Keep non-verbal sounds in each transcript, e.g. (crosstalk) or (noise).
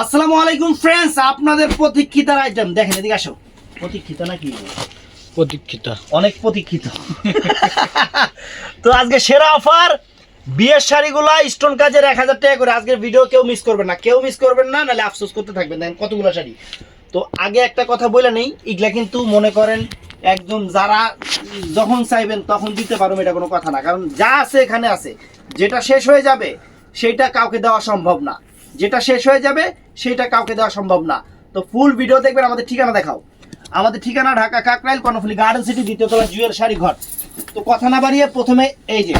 আসসালামু আলাইকুম ফ্রেন্ডস আপনাদের প্রতীক্ষিতার আইটেম দেখেন এদিকে আসো। প্রতীক্ষিত নাকি? প্রতীক্ষিতা। অনেক প্রতীক্ষিত। (laughs) তো আজকে সেরা অফার বিয়ের শাড়িগুলা স্টোন কাজের এক হাজার টাকা করে। আজকের ভিডিও কেউ মিস করবেন না। কেউ মিস করবেন না নাহলে আফসোস করতে থাকবেন। দেখেন কতগুলো শাড়ি। তো আগে একটা কথা বলে নেই এগুলা কিন্তু মনে করেন একদম যারা যখন চাইবেন তখন দিতে পারবেন এটা কোনো কথা না। কারণ যা আছে এখানে আছে। যেটা শেষ হয়ে যাবে সেটা কাউকে দেওয়া সম্ভব না। যেটা শেষ হয়ে যাবে, সেটা কাউকে দেওয়া সম্ভব না। তো ফুল ভিডিও দেখবেন, আমাদের ঠিকানা দেখাও। আমাদের ঠিকানা ঢাকা কাকরাইল, কর্ণফুলি গার্ডেন সিটি দ্বিতীয়তলা জুয়েল শাড়ি ঘর। তো কথা না বাড়িয়ে প্রথমে এই যে,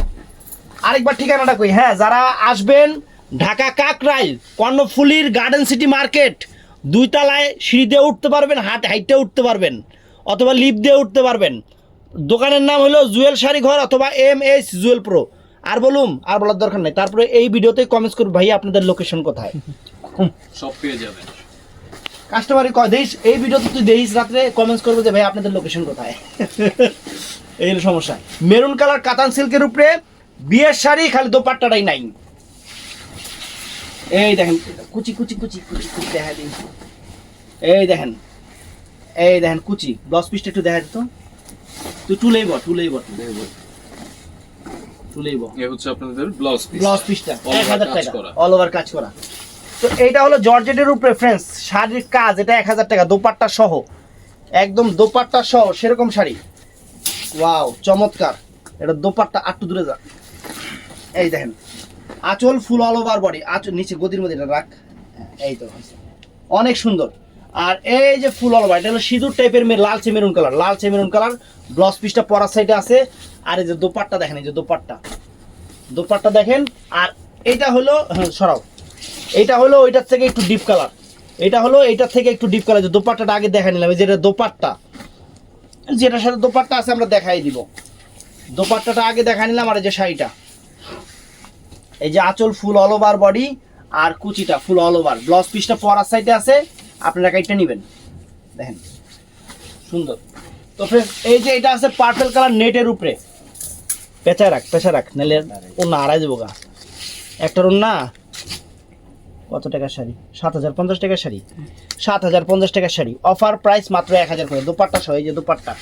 আরেকবার ঠিকানাটা কই। হ্যাঁ যারা আসবেন ঢাকা কাকরাইল, কর্ণফুলির গার্ডেন সিটি মার্কেট দুই তলায় সিঁড়ি দিয়ে উঠতে পারবেন হাট হাইটে উঠতে পারবেন, অথবা লিফট দিয়ে উঠতে পারবেন। দোকানের নাম হলো জুয়েল শাড়ি ঘর অথবা এম এস জুয়েল প্রো আর বলুম আর বলার দরকার নেই। তারপরে এই ভিডিওতে কমেন্টস করুন ভাই আপনাদের লোকেশন কোথায়? সব পেয়ে যাবেন। কাস্টমারই কয় দেখিস এই ভিডিওতে তুই দেখিস রাত্রে কমেন্টস করবে যে ভাই আপনাদের লোকেশন কোথায়? (laughs) এই হলো সমস্যা। মেরুন কালার কাতান সিল্কের উপরে বিয়ের শাড়ি খালি দোপাট্টাটাই নাই। এই দেখেন কুচি কুচি কুচি কুচি কুচি দেখা দিন এই দেখেন এই দেখেন কুচি। দশ পিসটা একটু দেখা দিত তুই টুলেইব টুলেইব টুলেইব টুলেইব এ হচ্ছে আপনাদের ব্লাউজ পিস ব্লাউজ পিসটা All এক over হাজার কাজ টাকা। অল ওভার কাজ করা। তো এইটা হলো জর্জেটের উপরে ফ্রেন্ডস শাড়ির কাজ এটা এক হাজার টাকা দোপাট্টা সহ। একদম দোপাট্টা সহ সেরকম শাড়ি। ওয়াও চমৎকার। এটা দোপাট্টা আটটু দূরে যা। এই দেখেন আঁচল ফুল অল ওভার বডি আঁচল নিচে গদির মধ্যে এটা রাখ। এই তো অনেক সুন্দর। আর এই যে ফুল অল ওভার এটা হলো সিঁদুর টাইপের মেয়ে লালচে মেরুন কালার, লালচে মেরুন কালার। ব্লাউজ পিসটা পরার সাইডে আছে। আর এই যে দোপাট্টা দেখেন, এই যে দোপাট্টা। দোপাট্টা দেখেন, আর এটা হলো হ্যাঁ সরাও। এটা হলো, ওইটার থেকে একটু ডিপ কালার এটা হলো, এইটার থেকে একটু ডিপ কালার যে দোপাট্টাটা আগে দেখা নিলাম যেটা দোপাট্টা। যেটার সাথে দোপাট্টা আছে, আমরা দেখাই দিব। দোপাট্টাটা আগে দেখা নিলাম, আর এই যে শাড়িটা। এই যে আঁচল ফুল অল ওভার বডি আর কুচিটা ফুল অল ব্লাউজ পিসটা পরার সাইডে আছে। আপনারা কাইটটা নেবেন। দেখেন সুন্দর। তো ফ্রেন্ড এই যে এটা আছে পার্পেল কালার নেটের উপরে। পেঁচায় রাখ পেঁচায় রাখ নাহলে ও না আড়াই দেবো গা। একটার না কত টাকার শাড়ি? সাত হাজার পঞ্চাশ টাকার শাড়ি। সাত হাজার পঞ্চাশ টাকার শাড়ি। অফার প্রাইস মাত্র এক হাজার করে। দোপাট্টা সহ এই যে দোপাট্টা।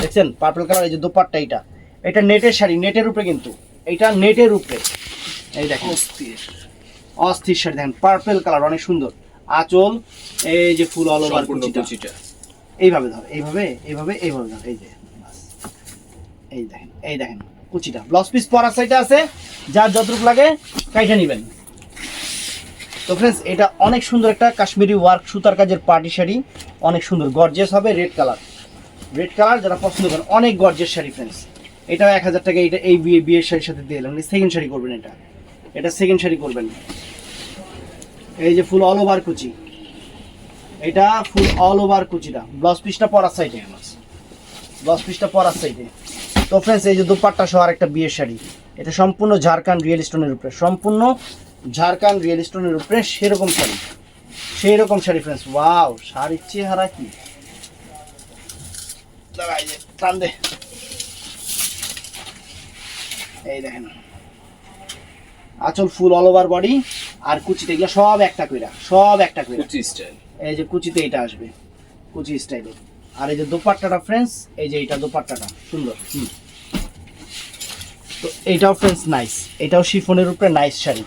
দেখছেন? পার্পল কালার এই যে দোপাট্টা এটা এটা নেটের শাড়ি নেটের উপরে কিন্তু। এটা নেটের উপরে। এই দেখেন। অস্থির। অস্থির শাড়ি দেখেন। পার্পল কালার অনেক সুন্দর। আঁচল এই যে ফুল অল ওভার কুচিটা। এইভাবে ধর এইভাবে এইভাবে এইভাবে ধর এই যে এই দেখেন এই দেখেন কুচিটা। ব্লাউজ পিস পরার সাইডে আছে যার যতটুকু লাগে কাইটা নেবেন। তো ফ্রেন্ডস এটা অনেক সুন্দর একটা কাশ্মীরি ওয়ার্ক সুতার কাজের পার্টি শাড়ি। অনেক সুন্দর গর্জেস হবে রেড কালার রেড কালার যারা পছন্দ করেন অনেক গর্জেস শাড়ি ফ্রেন্ডস এটাও এক হাজার টাকা এটা এই বিয়ে বিয়ের শাড়ির সাথে দিয়ে এলাম সেকেন্ড শাড়ি করবেন এটা। এটা সেকেন্ড শাড়ি করবেন। এই যে ফুল অল ওভার কুচি। এটা ফুল অল ওভার কুচিটা। ব্লাউজ পিসটা পরার সাইডে ব্লাউজ পিসটা পরার সাইডে তো ফ্রেন্ডস এই যে দুপাট্টা সহ আরেকটা বিয়ের শাড়ি। এটা সম্পূর্ণ ঝাড়খান্ড রিয়েল স্টোনের উপরে। সম্পূর্ণ ঝাড়খান্ড রিয়েল স্টোনের উপরে সেরকম শাড়ি। সেই রকম শাড়ি ফ্রেন্ডস ওয়াও শাড়ির চেহারা কি? এই দেখেন। আঁচল ফুল অল ওভার বডি আর কুচিতে এগুলো সব একটা কইরা সব একটা কইরা। কুচি স্টাইল এই যে কুচিতে এটা আসবে কুচি স্টাইলে আর এই যে দোপাট্টাটা ফ্রেন্ডস এই যে এটা দোপাট্টাটা সুন্দর। হুম। তো এটাও ফ্রেন্ডস নাইস এটাও শিফনের উপরে নাইস শাড়ি।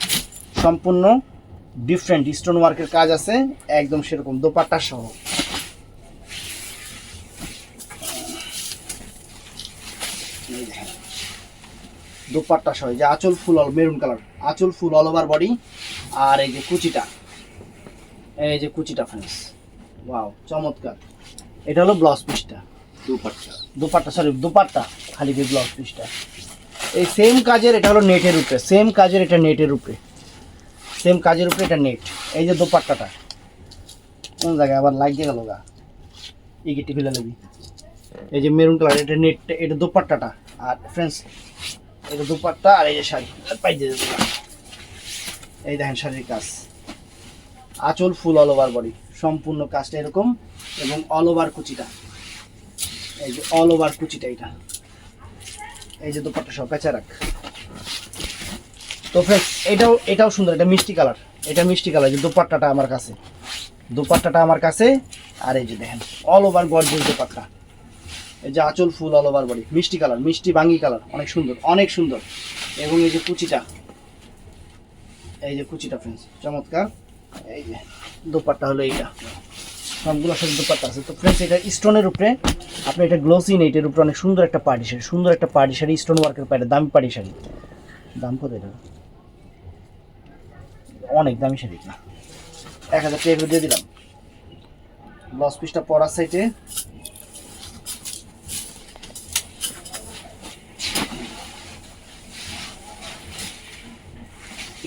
সম্পূর্ণ ডিফারেন্ট স্টোন ওয়ার্কের কাজ আছে একদম সেরকম দোপাট্টা সহ। দোপাট্টা সহ যে আঁচল ফুল অল মেরুন কালার আঁচল ফুল অল ওভার বডি আর এই যে কুচিটা এই যে কুচিটা ফ্রেন্ডস ওয়াও চমৎকার। এটা হলো ব্লাউজ পিসটা দুপাট্টা। দুপাট্টা সরি দুপাট্টা খালি কি ব্লাউজ পিসটা এই সেম কাজের এটা হলো নেটের উপরে সেম কাজের এটা নেটের উপরে। সেম কাজের উপরে এটা নেট এই যে দুপাট্টাটা। কোন জায়গায় আবার লাগিয়ে গেল গা? এই গেটটি ফেলে নেবি এই যে মেরুন কালার এটা নেট এটা দুপাট্টাটা। আর ফ্রেন্ডস এটা দুপাট্টা আর এই যে শাড়ি। পাই দিয়ে এই দেখেন শাড়ির কাজ। আঁচল ফুল অল ওভার বডি সম্পূর্ণ কাজটা এরকম এবং অল ওভার কুচিটা। এই যে অল ওভার কুচিটা এটা। এই যে দোপাট্টা সব পেঁচা রাখ। তো ফ্রেন্ডস এটাও এটাও সুন্দর, এটা মিষ্টি কালার। এটা মিষ্টি কালার যে দোপাট্টাটা আমার কাছে। দোপাট্টাটা আমার কাছে। আর এই যে দেখেন অল ওভার গর্জেস দোপাট্টা। এই যে আঁচল ফুল অল ওভার বডি মিষ্টি কালার মিষ্টি বাঙ্গি কালার অনেক সুন্দর অনেক সুন্দর। এবং এই যে কুচিটা, এই যে কুচিটা ফ্রেন্ডস চমৎকার। এই যে দোপাট্টা হলো এইটা। সবগুলো সাথে দোপাট্টা আছে। তো ফ্রেন্ডস এটা স্টোনের উপরে আপনি এটা গ্লোসি নেই, এটার উপরে অনেক সুন্দর একটা পার্টি শাড়ি, সুন্দর একটা পার্টি শাড়ি স্টোন ওয়ার্কের পাড়ে দামি পার্টি শাড়ি। দাম কত এটা? অনেক দামি শাড়ি। এক হাজার টাকা দিয়ে দিলাম। ব্লাউজ পিসটা পরার সাইডে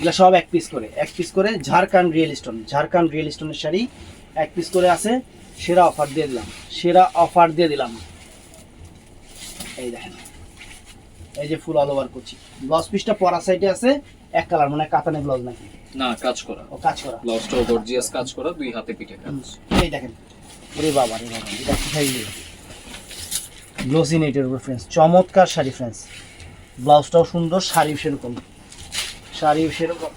এগুলো সব এক পিস করে এক পিস করে Jharkhand real stone Jharkhand real স্টোনের শাড়ি এক পিস করে আছে সেরা অফার দিয়ে দিলাম সেরা অফার দিয়ে দিলাম। এই দেখেন এই যে ফুল অল ওভার করছি। ব্লাউজ পিসটা পরা সাইডে আছে এক কালার মানে কাতানে ব্লাউজ নাকি? না কাজ করা। ও কাজ করা। ব্লাউজটাও গর্জিয়াস কাজ করা দুই হাতে পিঠে কাজ। এই দেখেন ওরে বাবা রে বাবা এটা কোথায় গিয়ে গ্লোসি নেটের উপর ফ্রেন্ডস চমৎকার শাড়ি ফ্রেন্ডস ব্লাউজটাও সুন্দর শাড়ি সেরকম। শাড়িও সেরকম।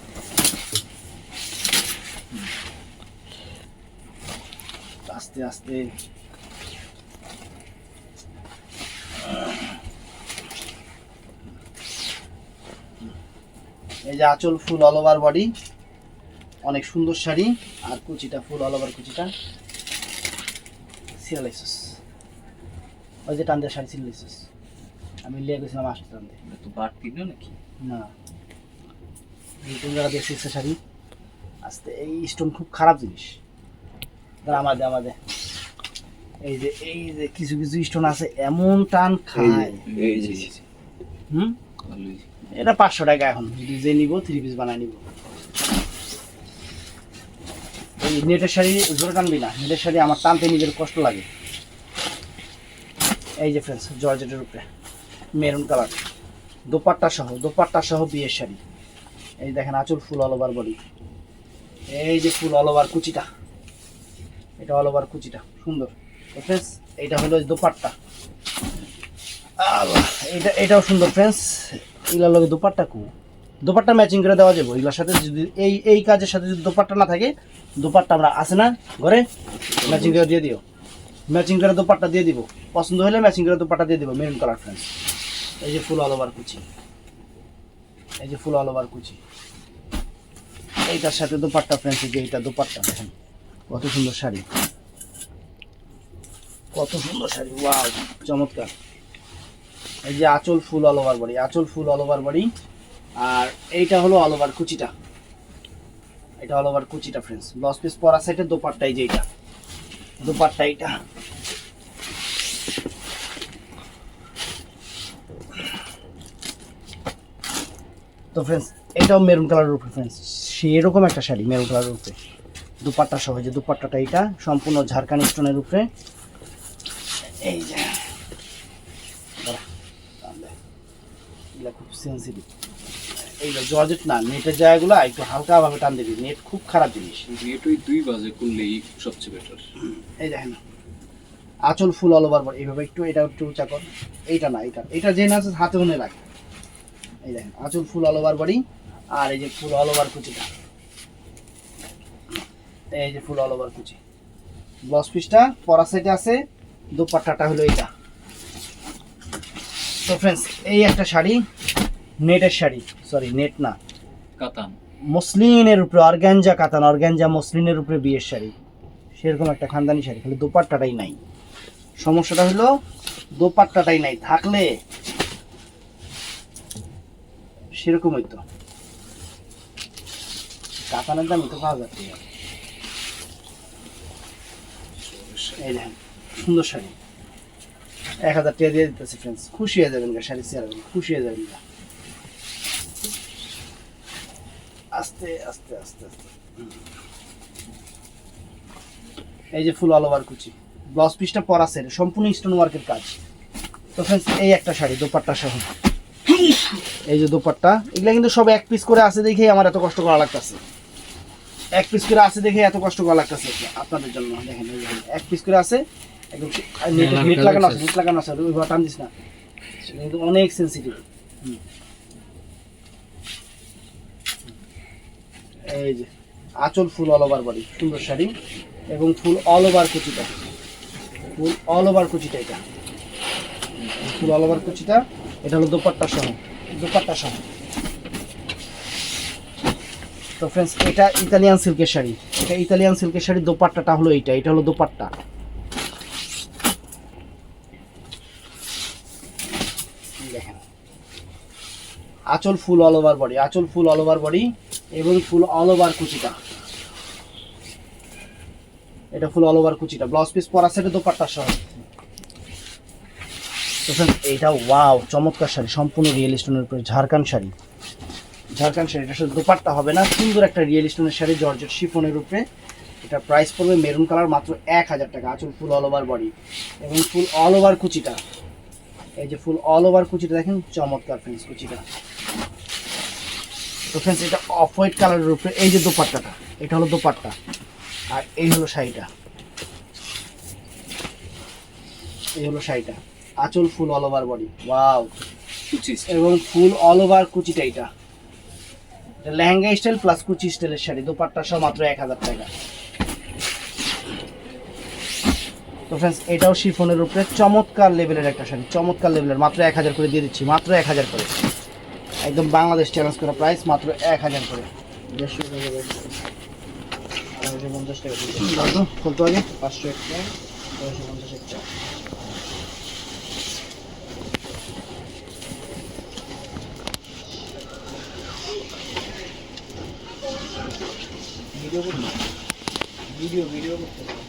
আস্তে আস্তে। এই যে আঁচল ফুল অল ওভার বডি অনেক সুন্দর শাড়ি আর কুচিটা ফুল অল ওভার কুচিটা। সিরালাইসিস ওই যে টান দিয়ে শাড়ি সিরালাইসিস আমি লিয়ে গেছিলাম আসতে টান দিয়ে। তো বাড়তি নাকি? না। নতুন যারা দেখছিস শাড়ি। আস্তে এই স্টোন খুব খারাপ জিনিস। আমাদের আমাদের। এই যে এই যে কিছু কিছু স্টোন আছে এমন টান খায়। হুম? এটা পাঁচশো টাকা এখন। যদি যে নিব থ্রি পিস বানায় নিব। এই নেটের শাড়ি জোরে টানবি না। নেটের শাড়ি আমার টানতে নিজের কষ্ট লাগে। এই যে ফ্রেন্ডস জর্জেটের উপরে। Maroon colour. দোপাট্টা সহ দোপাট্টা সহ বিয়ের শাড়ি। এই দেখেন আঁচল ফুল অল ওভার বডি এই যে ফুল অল ওভার কুচিটা। এটা অল ওভার কুচিটা, সুন্দর। ফ্রেন্ডস এইটা হলো দোপাট্টা। এটা এটাও সুন্দর ফ্রেন্ডস এগুলোর লগে দোপাট্টা কু। দোপাট্টা ম্যাচিং করে দেওয়া যাবে। এগুলোর সাথে যদি, এই এই কাজের সাথে যদি দোপাট্টা না থাকে, দোপাট্টা আমরা আসে না ঘরে ম্যাচিং করে দিয়ে দিও। ম্যাচিং করে দোপাট্টা দিয়ে দিব। পছন্দ হলে ম্যাচিং করে দোপাট্টা দিয়ে দিব মেরুন কালার ফ্রেন্ডস এই যে ফুল অল ওভার কুচি। এই যে ফুল অল ওভার কুচি। এইটার সাথে দোপাট্টা ফ্রেন্ডস এই যে এইটা দোপাট্টা। দেখেন, কত সুন্দর শাড়ি। কত সুন্দর শাড়ি ওয়াও চমৎকার। এই যে আঁচল ফুল অল ওভার বডি আঁচল ফুল অল ওভার বডি আর এইটা হলো অল ওভার কুচিটা। এটা অল ওভার কুচিটা ফ্রেন্ডস ব্লাউজ পিস পরা সাইডে দোপাট্টা, এই যে এইটা। দোপাট্টা, এইটা। তো ফ্রেন্ডস এটাও মেরুন কালারের উপরে ফ্রেন্ডস সেরকম একটা শাড়ি মেরুন কালারের উপরে। দুপাট্টা সহ যে দুপাট্টাটা এইটা সম্পূর্ণ ঝাড়খান স্টোনের উপরে। এই যে খুব সেন্সিটিভ এইগুলো জর্জেট না নেটের জায়গাগুলো একটু হালকাভাবে টান দিবি নেট খুব খারাপ জিনিস। নেটই দুই বাজে করলেই সবচেয়ে বেটার এই দেখেন আঁচল ফুল অল ওভার এইভাবে একটু এটা একটু উঁচা কর। এইটা না এইটা এটা যে না আছে হাতে মনে রাখ। এই দেখেন আঁচল ফুল অল ওভার বডি আর এই যে ফুল অল ওভার কুচিটা। এই যে ফুল অল ওভার কুচি। ব্লাউজ পিসটা পরা সাইডে আছে দুপাট্টাটা হলো এইটা। তো ফ্রেন্ডস এই একটা শাড়ি নেটের শাড়ি সরি নেট না। কাতান। মসলিনের উপরে অর্গ্যাঞ্জা কাতান অর্গ্যাঞ্জা মসলিনের উপরে বিয়ের শাড়ি। সেরকম একটা খানদানি শাড়ি খালি দোপাট্টাটাই নাই। সমস্যাটা হলো দোপাট্টাটাই নাই। থাকলে সেরকম হইতো কাতানের দাম তো পাওয়া যাচ্ছে সুন্দর শাড়ি। এক হাজার টাকা দিয়ে দিতেছে ফ্রেন্ডস খুশি হয়ে যাবেন গা, শাড়ি খুশি হয়ে যাবেন গা। আস্তে আস্তে আস্তে আস্তে। এই যে ফুল অল ওভার কুচি। ব্লাউজ পিসটা পরা সেট সম্পূর্ণ স্টোন ওয়ার্কের কাজ। তো ফ্রেন্ডস এই একটা শাড়ি, দোপাট্টা সহ। এই যে দোপাট্টা এগুলা কিন্তু সব এক পিস করে আছে দেখেই আমার এত কষ্ট করা লাগতেছে। এক পিস করে আছে দেখে এত কষ্ট করা লাগতেছে আপনাদের জন্য। দেখেন এক পিস করে আছে একদম নেট নেট লাগানো আছে নেট লাগানো আছে ওইভাবে টান দিস না। কিন্তু অনেক সেন্সিটিভ এই যে আঁচল ফুল অল ওভার বডি সুন্দর শাড়ি এবং ফুল অল ওভার কুচিটা। ফুল অল ওভার কুচিটা এটা। ফুল অল ওভার কুচিটা। এটা হলো দোপাট্টা সহ। দোপাট্টা সহ। তো ফ্রেন্ডস এটা ইতালিয়ান সিল্কের শাড়ি। এটা ইতালিয়ান সিল্কের শাড়ি, দোপাট্টাটা হলো এইটা, এটা হলো দোপাট্টা। দেখেন। আঁচল ফুল অল ওভার বডি আঁচল ফুল অল ওভার বডি এবং ফুল অল ওভার কুচিটা। এটা ফুল অল ওভার কুচিটা। ব্লাউজ পিস পরা সেটা দোপাট্টা সহ। Friends, এইটা ওয়াও চমৎকার শাড়ি সম্পূর্ণ রিয়েল স্টোনের উপরে ঝাড়খান শাড়ি। ঝাড়খান শাড়ি এটা শুধু দোপাট্টা হবে না সুন্দর একটা রিয়েল স্টোনের শাড়ি জর্জেট শিফনের উপরে। এটা প্রাইস পড়বে মেরুন কালার মাত্র এক হাজার টাকা আঁচল ফুল অল ওভার বডি এবং ফুল অল ওভার কুচিটা। এই যে ফুল অল ওভার কুচিটা দেখেন চমৎকার ফ্রেন্ডস কুচিটা। তো ফ্রেন্ডস এটা অফ হোয়াইট কালারের উপরে এই যে দোপাট্টাটা এটা হলো দোপাট্টা। আর এই হলো শাড়িটা। এই হলো শাড়িটা। আঁচল full all over body wow এবং ফুল অল ওভার কুচিটা এটা। লেহেঙ্গা স্টাইল প্লাস কুচি স্টাইলের শাড়ি। দোপাট্টা সহ মাত্র এক হাজার টাকা। তো ফ্রেন্ডস এটাও শিফনের উপরে চমৎকার লেভেলের একটা শাড়ি। চমৎকার লেভেলের মাত্র এক হাজার করে দিয়ে দিচ্ছি। মাত্র এক হাজার করে। একদম বাংলাদেশ চ্যালেঞ্জ করা প্রাইস মাত্র এক হাজার করে। দেড়শো টাকা পঞ্চাশ টাকা খুলতো পাঁচশো একটা। পঞ্চাশ একটা।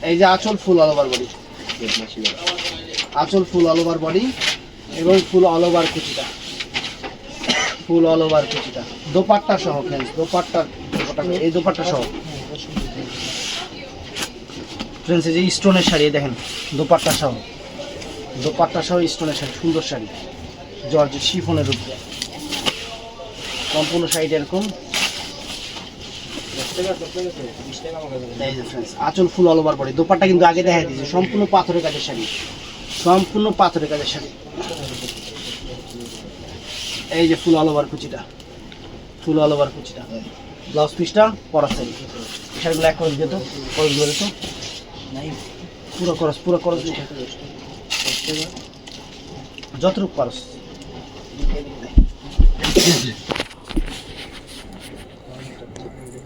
এই যে আঁচল ফুল অল ওভার বডি আঁচল ফুল অল ওভার বডি এবং ফুল অল ওভার কুচিটা ফুল অল ওভার কুচিটা দোপাট্টা সহ ফ্রেন্ডস দোপাট্টা এই দোপাট্টা সহ। ফ্রেন্ডস এই যে স্টোনের শাড়ি দেখেন দোপাট্টা সহ। দোপাট্টা সহ স্টোনের শাড়ি সুন্দর শাড়ি। জর্জের শিফনের উপরে। সম্পূর্ণ শাড়িটা এরকম। আঁচল full all over body dupatta কিন্তু আগে দেখা দিয়েছে। সম্পূর্ণ পাথরের কাজের শাড়ি। সম্পূর্ণ পাথরের কাজের শাড়ি। এই যে ফুল অল ওভার কুচিটা। ফুল অল ওভার কুচিটা। ব্লাউজ পিসটা পরা শাড়ি। শাড়িগুলো এক খরচ দিত খরচ ধরে তো। পুরো খরচ পুরো খরচ যতটুকু খরচ এটা হলো এক খরচ।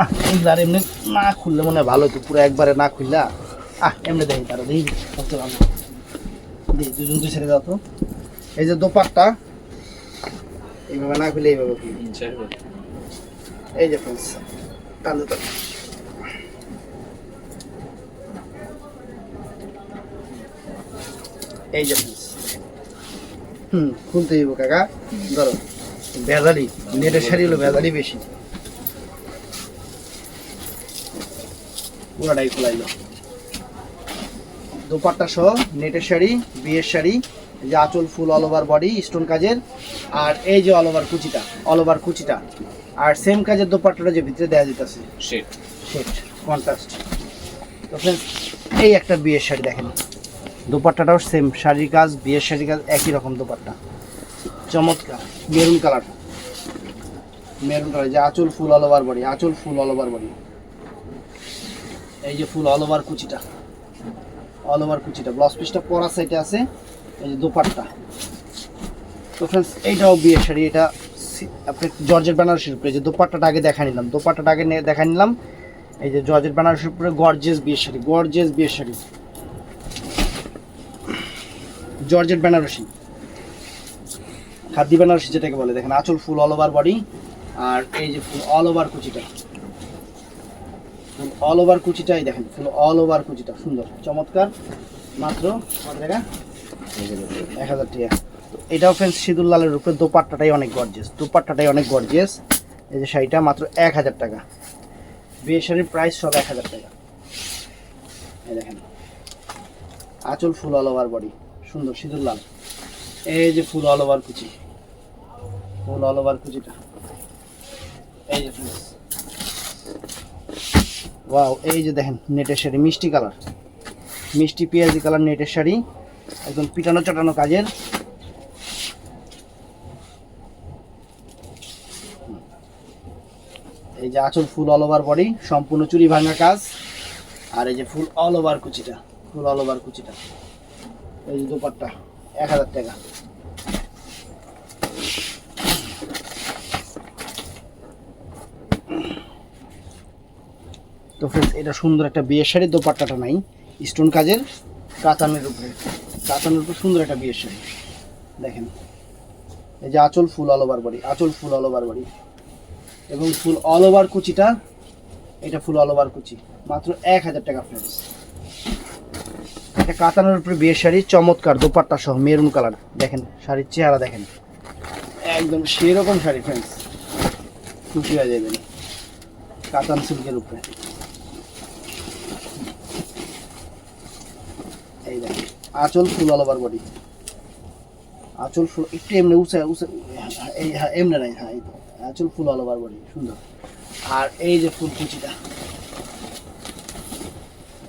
আহ এইগুলো আর এমনি না খুললে মনে হয় ভালো হতো পুরো একবারে না খুললা আহ এমনি দেখি তারা দেখি সবচেয়ে ভালো। দেখি দুজন দুই ছেড়ে দাও তো। এই যে দোপাট্টা এইভাবে না খুলে এইভাবে খুলি এই যে ফ্রেন্ডস টানতে এই যে friends। হুম খুলতে হইব কাকা। ধরো ভেজালি নেটের শাড়ি হলো ভেজালি বেশি। পুরাটাই খোলাইলো। দোপাট্টা সহ নেটের শাড়ি বিয়ের শাড়ি যে আঁচল full all over body stone কাজের আর এই যে অল ওভার কুচিটা অল ওভার কুচিটা। আর সেম কাজের দোপাট্টাটা যে ভিতরে দেওয়া যেতেছে। শেড সেট কন্ট্রাস্ট তো friends, এই একটা বিয়ের শাড়ি দেখেন। দোপাট্টাটাও সেম শাড়ির কাজ, বিয়ের শাড়ির কাজ একই রকম দোপাট্টা। চমৎকার, মেরুন কালার মেরুন কালার যে আঁচল ফুল অল ওভার বডি আঁচল ফুল অল ওভার বডি এই যে ফুল অল ওভার কুচিটা অল ওভার কুচিটা। ব্লাউজ পিসটা পরা সাইডে আছে, এই যে দোপাট্টা। তো ফ্রেন্ডস এইটাও বিয়ের শাড়ি, এটা আপনি জর্জের বেনারসির উপরে যে দোপাট্টাটা আগে দেখা নিলাম, দোপাট্টাটা আগে দেখা নিলাম। এই যে জর্জের বেনারসির উপরে গর্জেস বিয়ের শাড়ি গর্জেস বিয়ের শাড়ি। জর্জের বেনারসি। খাদ্য বেনারসি যেটাকে বলে, দেখেন, আঁচল ফুল অল ওভার বডি আর এই যে ফুল অল ওভার কুচিটা। ফুল অল ওভার কুচিটাই দেখেন, ফুল অল ওভার কুচিটা, সুন্দর, চমৎকার। মাত্র এক হাজার টাকা। এটাও ফ্রেন্ডস সিঁদুর লালের উপরে দোপাট্টাটাই অনেক গর্জেস দোপাট্টাটাই অনেক গর্জেস এই যে শাড়িটা মাত্র এক হাজার টাকা। বিয়ে শাড়ির প্রাইস সব এক হাজার টাকা। দেখেন, আঁচল ফুল অল ওভার বডি সুন্দর, সিঁদুর লাল। এই যে ফুল অল ওভার কুচি। ফুল অল ওভার কুচিটা। এই যে ওয়াও এই যে দেখেন, নেটের শাড়ি, মিষ্টি কালার। মিষ্টি পেঁয়াজি কালার নেটের শাড়ি, একদম পিটানো চাটানো কাজের। এই যে আঁচল ফুল অল ওভার বডি সম্পূর্ণ চুরি ভাঙা কাজ। আর এই যে ফুল অল ওভার কুচিটা, ফুল অল ওভার কুচিটা। এই যে দোপাট্টা, এক হাজার টাকা। তো ফ্রেন্ডস এটা সুন্দর একটা বিয়ের শাড়ি, দোপাট্টাটা নাই স্টোন কাজের কাতানের উপরে। কাতানের উপরে সুন্দর একটা বিয়ের শাড়ি। দেখেন, এই যে আঁচল ফুল অল ওভার বাড়ি আঁচল ফুল অল ওভার বডি এবং ফুল অল ওভার কুচিটা, এটা ফুল অল ওভার কুচি। মাত্র এক হাজার টাকা ফ্রেন্ডস এটা কাতানের উপরে বিয়ের শাড়ি চমৎকার দোপাট্টা সহ মেরুন কালার। দেখেন, শাড়ির চেহারা দেখেন। একদম সেরকম শাড়ি ফ্রেন্ডস খুশি হয়ে যাবেন। কাতান সিল্কের উপরে। এই দেখেন, আঁচল ফুল অল ওভার বডি আঁচল ফুল, একটু এমনি উঁচা উঁচা, এই হ্যাঁ এমনি নাই হ্যাঁ এই। আঁচল ফুল অল ওভার বডি সুন্দর। আর এই যে ফুল কুচিটা,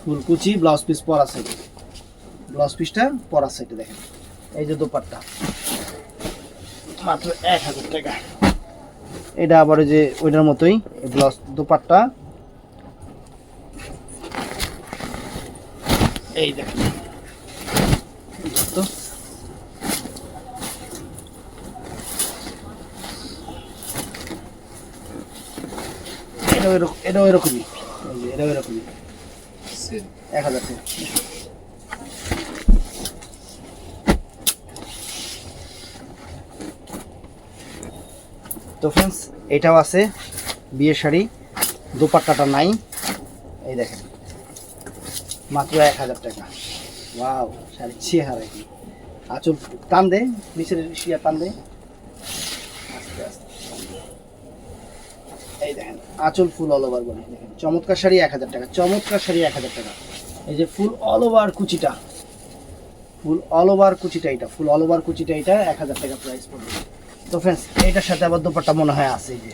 ফুল কুচি ব্লাউজ পিস পর সেট। ব্লাউজ পিসটা, পরা সেটে দেখেন। এই যে দোপাট্টা। মাত্র এক হাজার টাকা। এটা আবার ওই যে ওইটার মতোই ব্লাউজ দোপাট্টা। এই দেখেন। তো এটাও এরকম এই যে এটাও এরকমই। এক হাজার টাকা। তো ফ্রেন্ডস এটাও আছে, বিয়ের শাড়ি, দোপাট্টাটা নাই। এই দেখেন, মাত্র এক হাজার টাকা। ওয়াও, শাড়ি চেহারা কি। আঁচল টান দে, নিচের শিয়া টান দে। আস্তে আস্তে এই দেখেন, আঁচল ফুল অল ওভার বলে দেখেন। চমৎকার শাড়ি এক হাজার টাকা, চমৎকার শাড়ি এক হাজার টাকা। এই যে ফুল অল ওভার কুচিটা। ফুল অল ওভার কুচিটা এটা ফুল অল ওভার কুচিটা এটা এক হাজার টাকা প্রাইস পড়বে। তো ফ্রেন্ডস এইটার সাথে আবার দুপাট্টা মনে হয় আছে যে।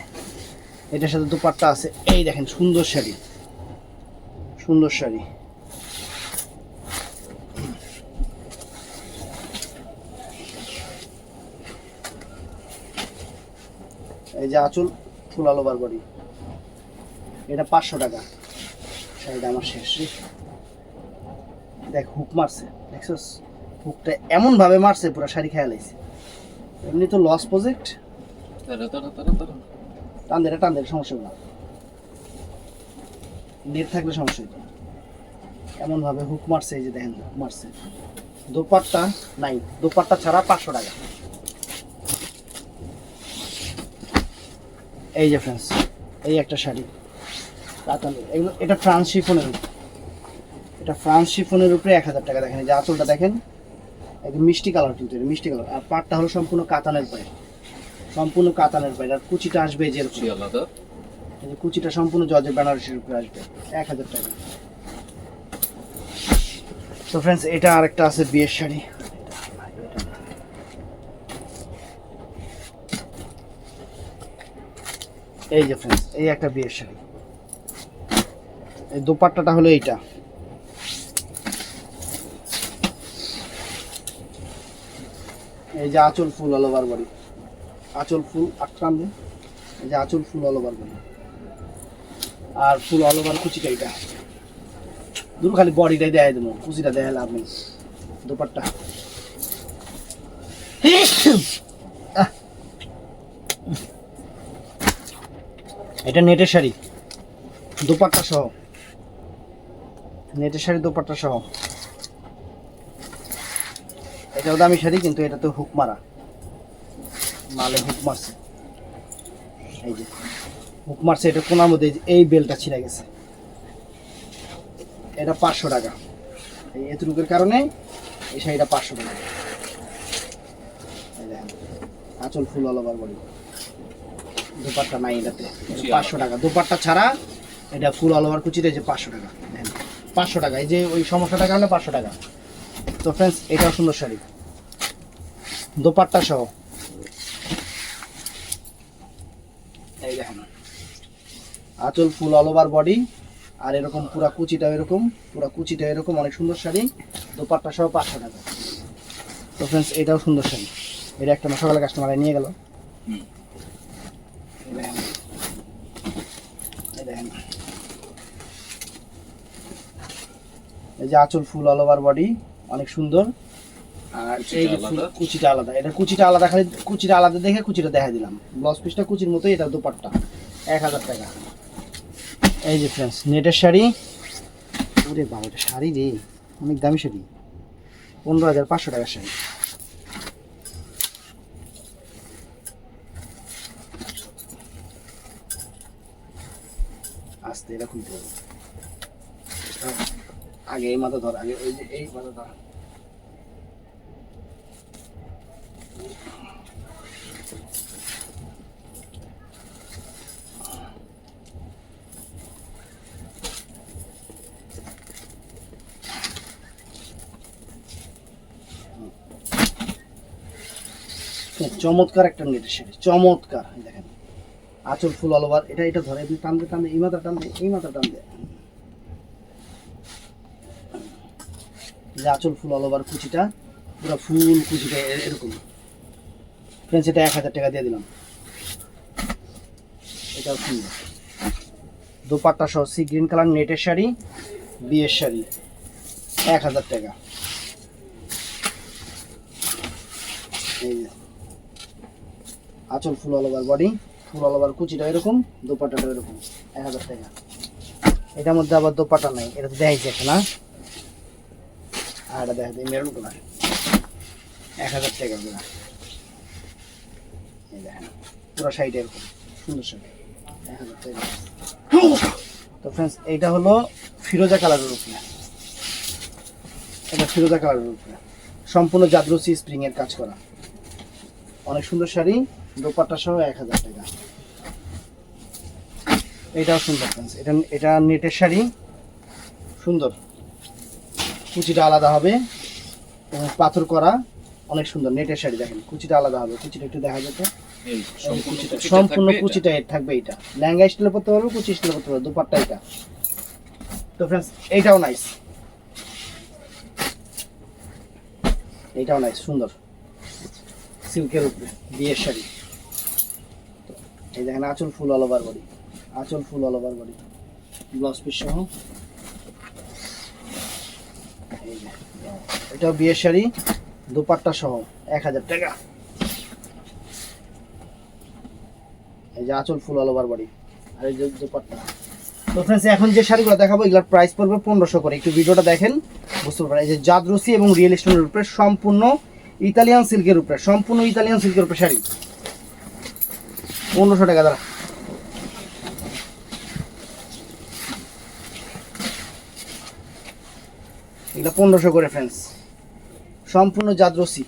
এটার সাথে দুপাট্টা আছে। এই দেখেন, সুন্দর শাড়ি। সুন্দর শাড়ি। এই যে আঁচল, ফুল অল ওভার বডি। এটা পাঁচশো টাকা। শাড়িটা আমার শেষ। দেখ, হুক মারছে। দেখছস? হুকটা এমন ভাবে মারছে, পুরো শাড়ি খেয়াল এমনি তো লস প্রজেক্ট টান দে টান দে সমস্যা না। নেট থাকলে সমস্যা হইতো। না। এমন ভাবে হুক মারছে এই যে দেখেন হুক মারছে। দোপাট্টা নাই দোপাট্টা ছাড়া পাঁচশো টাকা। এই যে ফ্রেন্ডস এই একটা শাড়ি। কাতানের এগুলো এটা ফ্রান্স শিফনের উপর। এটা ফ্রান্স শিফনের উপরে এক হাজার টাকা দেখেন এই যে আঁচলটা দেখেন। একদম মিষ্টি কালার কিন্তু এটা মিষ্টি কালার। আর পাটটা হলো সম্পূর্ণ কাতানের পায়ে সম্পূর্ণ কাতানের পায়ে আর কুচিটা আসবে যে আলাদা? কুচিটা সম্পূর্ণ জর্জের বেনারসির উপরে আসবে। এক হাজার টাকা। তো ফ্রেন্ডস এটা আরেকটা আছে বিয়ের শাড়ি। এই যে ফ্রেন্ডস এই একটা বিয়ের শাড়ি। এই দোপাট্টাটা হলো এইটা। এই যে আঁচল ফুল অল ওভার বাড়ি আঁচল ফুল আটকান এই যে আঁচল ফুল অল ওভার বাড়ি আর ফুল অল ওভার কুচিটা এটা। দূর খালি বডিটাই দেখাই দেবো। কুচিটা দেখা লাভ নেই। দোপাট্টা। আহ। এটা নেটের শাড়ি। দোপাট্টা সহ। নেটের শাড়ি দোপাট্টা সহ। এটাও দামি শাড়ি কিন্তু এটা তো হুক মারা। মালে হুক মারছে। এই যে হুক মারছে এটা কোনার মধ্যে এই বেলটা ছিঁড়ে গেছে। এটা পাঁচশো টাকা। এই এতটুকুর কারণে এই শাড়িটা পাঁচশো টাকা। আঁচল full all over body dupatta নাই এটাতে পাঁচশো টাকা। দুপাট্টা ছাড়া এটা ফুল অল ওভার কুচিতে যে পাঁচশো টাকা। পাঁচশো টাকা। এই যে ওই সমস্যাটার কারণে পাঁচশো টাকা। তো ফ্রেন্ডস এটাও সুন্দর শাড়ি। দোপাট্টা সহ। এই দেখেন। আঁচল ফুল অল ওভার বডি আর এরকম পুরা কুচিটা এরকম, পুরা কুচিটা এরকম, অনেক সুন্দর শাড়ি। দোপাট্টা সহ পাঁচশো টাকা। তো ফ্রেন্ডস এটাও সুন্দর শাড়ি। এটা একটা সকালে কাস্টমার নিয়ে গেল। এই যে আঁচল ফুল অল ওভার বডি অনেক সুন্দর। আর এই যে আলাদা? কুচিটা আলাদা। এটা কুচিটা আলাদা খালি কুচিটা আলাদা দেখে কুচিটা দেখা দিলাম। ব্লাউজ পিসটা কুচির মতোই এটা দুপাট্টা। এক হাজার টাকা। এই যে ফ্রেন্ডস নেটের শাড়ি। ওরে বাবা এটা শাড়ি রে। অনেক দামি শাড়ি। পনেরো হাজার পাঁচশো টাকার শাড়ি। আস্তে হবে আগে এই মাথা ধর আগে ওই যে এই মাথা ধর হ্যাঁ, চমৎকার একটা নেটের শাড়ি চমৎকার দেখেন। আঁচল ফুল ওভার এটা এটা ধরে আপনি টানতে টানতে, এই মাথা টানতে, এই মাথা টানতে। যে আঁচল ফুল ওভার কুচিটা, পুরো ফুল কুচিটা এরকম। ফ্রেন্ডস এটা এক হাজার টাকা দিয়ে দিলাম। এটাও সুন্দর দোপাট্টা সহ সি গ্রিন কালার নেটের শাড়ি, বিয়ের শাড়ি। এক হাজার টাকা। আচল full all over body full all over কুচিটা এরকম দোপাট্টাটা এরকম, এক হাজার টাকা। এটার মধ্যে আবার দোপাট্টা নাই, এটা তো দেখাইছে একটা না? আর এটা দেখা যায় মেরুন কালার এক হাজার টাকা তো ফ্রেন্ডস এইটা হলো ফিরোজা কালারের উপরে। এটা ফিরোজা কালারের উপরে। সম্পূর্ণ জাদরসি স্প্রিং এর কাজ করা। অনেক সুন্দর শাড়ি, দোপাট্টা সহ এক হাজার টাকা। এটাও সুন্দর ফ্রেন্ডস এটা এটা নেটের শাড়ি। সুন্দর। কুচিটা আলাদা হবে। পাথর করা। অনেক সুন্দর নেটের শাড়ি দেখেন কুচিটা আলাদা হবে কুচিটা একটু দেখা যেত। সম্পূর্ণ কুচিটা থাকবে এটা? লেহেঙ্গা স্টাইলে পড়তে পারবে কুচি স্টাইলে পড়তে পারবে দুপাট্টা এটা। তো ফ্রেন্ডস এইটাও নাইস এইটাও নাইস সুন্দর। সিল্কের উপরে বিয়ের শাড়ি। এই দেখেন আঁচল ফুল অল ওভার বডি আঁচল full all over body blouse piece সহ। এটাও বিয়ের শাড়ি। দুপাট্টা সহ, এক হাজার টাকা। এই যে আচল ফুল ওভার বডি আর এই যে দুপাট্টা। তো ফ্রেন্ডস এখন যে শাড়িগুলো দেখাবো, এগুলোর প্রাইস পড়বে পনেরোশো করে। একটু ভিডিওটা দেখেন, বুঝতে পারবেন। এই যে জাদরসি এবং রিয়েল স্টোনের উপরে সম্পূর্ণ ইতালিয়ান সিল্কের উপরে, সম্পূর্ণ ইতালিয়ান সিল্কের উপরে শাড়ি। পনেরোশো টাকা দাঁড়া। এগুলো পনেরোশো করে ফ্রেন্ডস সম্পূর্ণ জাদরসি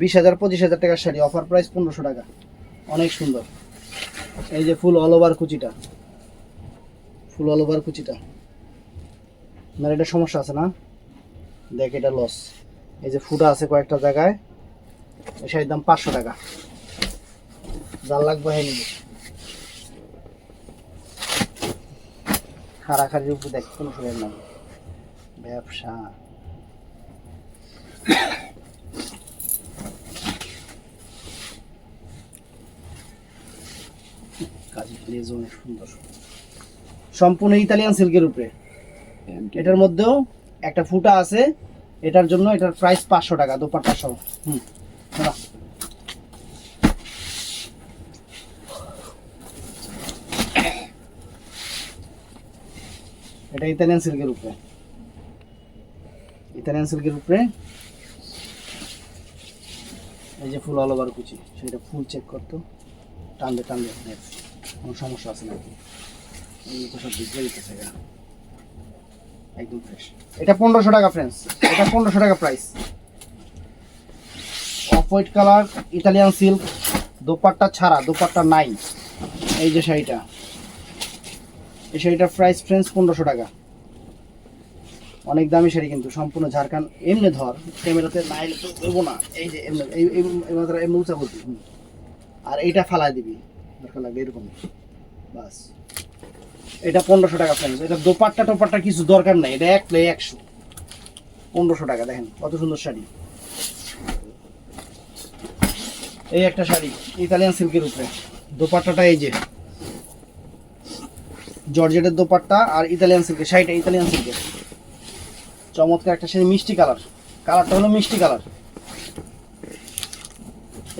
বিশ হাজার, পঁচিশ হাজার টাকার শাড়ি। অফার প্রাইস পনেরোশো টাকা। অনেক সুন্দর। এই যে ফুল অল ওভার কুচিটা। ফুল অল ওভার কুচিটা। না, এটা সমস্যা আছে না? দেখ, এটা লস এই যে ফুটা আছে কয়েকটা জায়গায়। এই শাড়ির দাম পাঁচশো টাকা। যার লাগবে হয়ে নিবে। হারাখারির উপর দেখ কোনো সুযোগ নাই ব্যবসা। সুন্দর সম্পূর্ণ ইতালিয়ান সিল্কের উপরে। এটার মধ্যেও একটা ফুটা আছে এটার জন্য এটার প্রাইস পাঁচশো টাকা দোপাট্টা সহ। হুম এটা ইতালিয়ান সিল্কের উপরে। ইতালিয়ান সিল্কের উপরে এই যে ফুল অল ওভার কুচি, সেটা ফুল চেক করতো। টানবে দেখ কোনো সমস্যা আছে নাকি? সব দিতেছে একদম ফ্রেশ এটা পনেরোশো টাকা ফ্রেন্ডস এটা পনেরোশো টাকা price of white colour Italian silk dupatta ছাড়া, দোপাট্টা নাই। এই যে শাড়িটা। এই শাড়িটার প্রাইস ফ্রেন্ডস পনেরোশো টাকা। অনেক দামি শাড়ি কিন্তু, সম্পূর্ণ ঝাড়খান এমনি ধর, ক্যামেরাতে না এলে তো দেবো না। এই যে এমনি, এই মাত্রা এমনি উঁচা করবি আর এইটা ফালাই দিবি, দরকার লাগবে এরকম। বাস। এটা পনেরোশো টাকা ফ্রেন্ডস এটা দোপাট্টা টোপাট্টা কিছু দরকার নাই, এটা এক প্লে একশো। পনেরোশো টাকা, দেখেন, কত সুন্দর শাড়ি। এই একটা শাড়ি, ইতালিয়ান সিল্কের উপরে। দোপাট্টাটা এই যে, জর্জেটের দোপাট্টা আর ইতালিয়ান সিল্কের, শাড়িটা ইতালিয়ান সিল্কের। চমৎকার একটা শাড়ি মিষ্টি কালার। কালারটা হলো মিষ্টি কালার।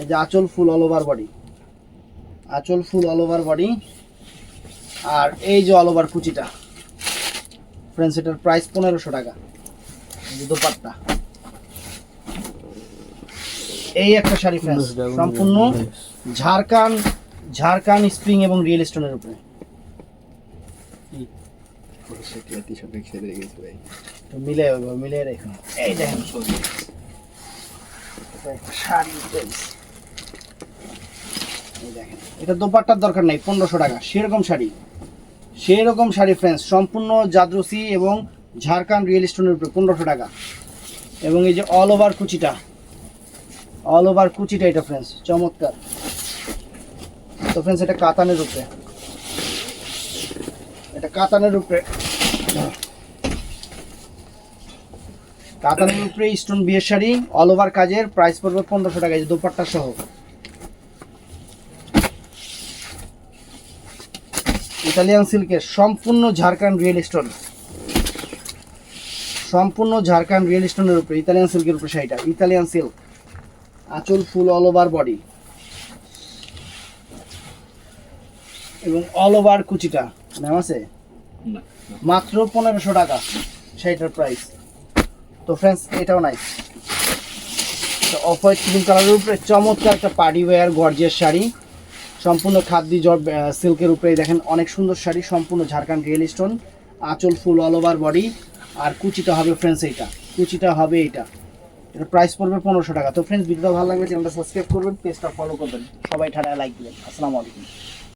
এই যে আঁচল full all over body full all over over body আর এই যে অল ওভার কুচিটা। ফ্রেন্ডস এটার প্রাইস পনেরোশো টাকা। দোপাট্টা। এই একটা শাড়ি ফ্রেন্ডস সম্পূর্ণ ঝাড়খান ঝাড়খান স্প্রিং এবং রিয়েল স্টোনের উপরে। তো মিলে মিলে রেখো। এই দেখেন একটা শাড়ি। দেখেন, এটা দোপাট্টার দরকার নাই, পনেরোশো টাকা, সেরকম শাড়ি। সেরকম শাড়ি ফ্রেন্ডস সম্পূর্ণ জাদ্রসি এবং ঝাড়খান রিয়েল স্টোনের উপরে পনেরোশো টাকা। এবং এই যে অল ওভার কুচিটা অল ওভার কুচিটা এটা ফ্রেন্ডস চমৎকার। তো ফ্রেন্ডস এটা কাতানের উপরে। এটা কাতানের উপরে। কাতানের উপরে স্টোন বিয়ের শাড়ি অল ওভার কাজের প্রাইস পড়বে পনেরোশো টাকা এই দোপাট্টা সহ। ইতালিয়ান সিল্কের সম্পূর্ণ ঝাড়খান্ড রিয়েল স্টোন সম্পূর্ণ ঝাড়খান্ড রিয়েল স্টোনের উপরে ইতালিয়ান সিল্কের উপরে শাড়িটা ইতালিয়ান সিল্ক। আঁচল ফুল অল ওভার বডি এবং অল ওভার কুচিটা নাম আছে? মাত্র পনেরোশো টাকা সেইটার প্রাইস তো ফ্রেন্ডস এটাও নাই তো অফ হোয়াইট ক্রিম কালারের উপরে চমৎকার একটা পার্টি ওয়্যার গর্জিয়াস শাড়ি। সম্পূর্ণ খাদ্যি জব সিল্কের উপরে দেখেন, অনেক সুন্দর শাড়ি, সম্পূর্ণ ঝাড়খান্ড রিয়েল স্টোন আঁচল ফুল অল ওভার বডি আর কুচিটা হবে ফ্রেন্ডস এইটা। কুচিটা হবে এইটা। এটা প্রাইস পড়বে পনেরোশো টাকা। তো ফ্রেন্ডস ভিডিওটা ভালো লাগবে চ্যানেলটা সাবস্ক্রাইব করবেন পেজটা ফলো করবেন। সবাই ঠাড়ায় লাইক দিবেন। আসসালামু আলাইকুম।